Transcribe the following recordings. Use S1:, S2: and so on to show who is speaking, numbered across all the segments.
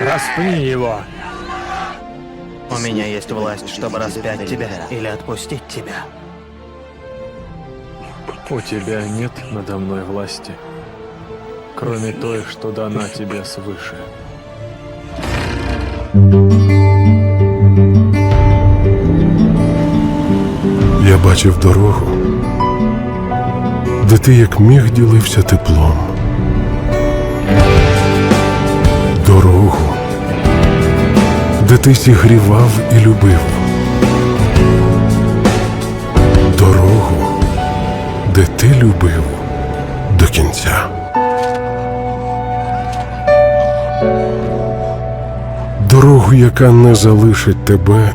S1: Распни его.
S2: У меня есть власть, чтобы распять тебя или отпустить тебя.
S1: У тебя нет надо мной власти, кроме той, что дана тебе свыше.
S3: Я бачив дорогу, де ти як міг ділився теплом. Де ти зігрівав і любив. Дорогу, де ти любив до кінця. Дорогу, яка не залишить тебе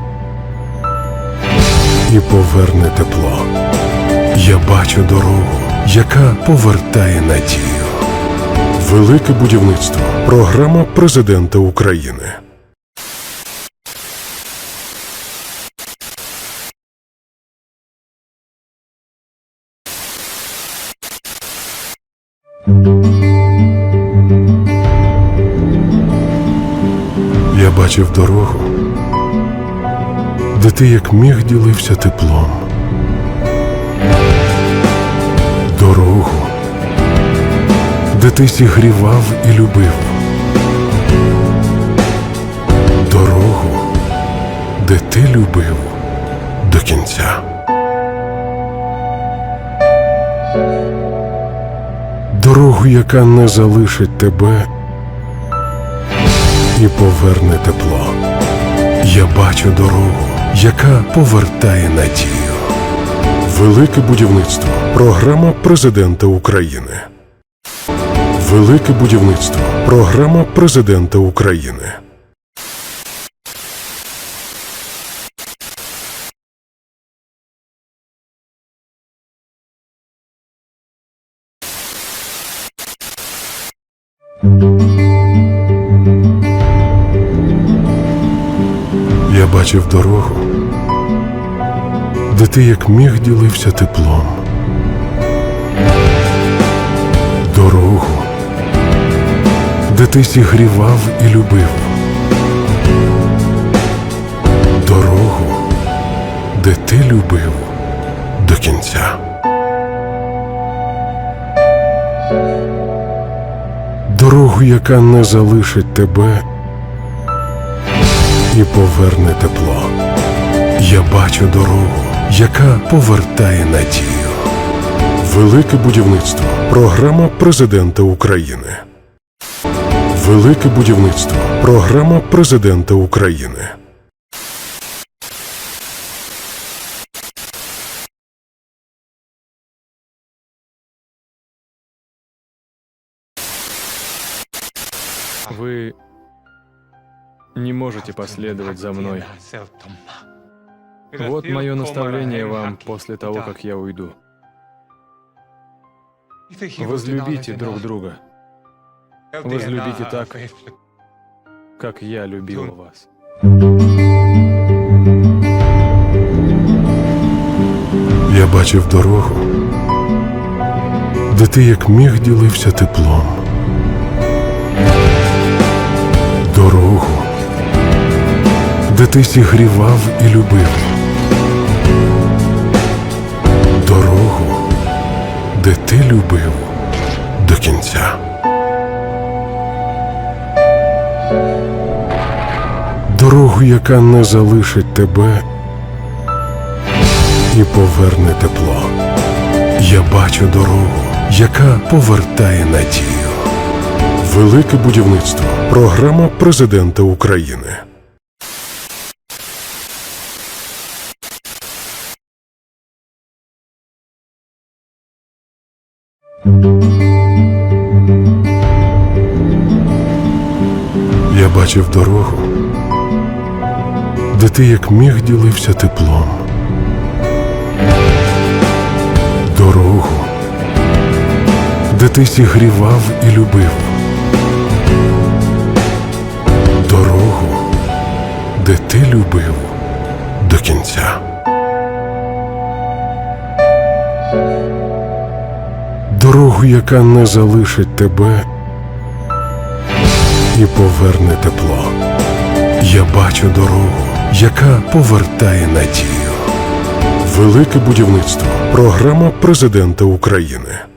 S3: і поверне тепло. Я бачу дорогу, яка повертає надію. Велике будівництво. Програма президента України. Я бачив дорогу, де ти як міг ділився теплом. Дорогу, де ти зігрівав і любив. Дорогу, де ти любив до кінця. Дорогу, яка не залишить тебе і поверне тепло. Я бачу дорогу, яка повертає надію. Велике будівництво. Програма президента України. Велике будівництво. Програма президента України. Я бачив дорогу, де ти як міг ділився теплом. Дорогу, де ти зігрівав і любив. Дорогу, де ти любив до кінця. Дорогу, яка не залишить тебе і поверне тепло. Я бачу дорогу, яка повертає надію. Велике будівництво. Програма президента України. Велике будівництво. Програма президента України.
S1: Вы не можете последовать за мной. Вот мое наставление вам после того, как я уйду. Возлюбите друг друга, возлюбите так, как я любил вас.
S3: Я бачив дорогу, де ти як міг ділився теплом. Ти зігрівав і любив. Дорогу, де ти любив до кінця. Дорогу, яка не залишить тебе і поверне тепло. Я бачу дорогу, яка повертає надію. Велике будівництво. Програма президента України. Я бачив дорогу, де ти як міг ділився теплом. Дорогу, де ти зігрівав і любив. Дорогу, де ти любив до кінця. Яка не залишить тебе і поверне тепло. Я бачу дорогу, яка повертає надію. Велике будівництво. Програма президента України.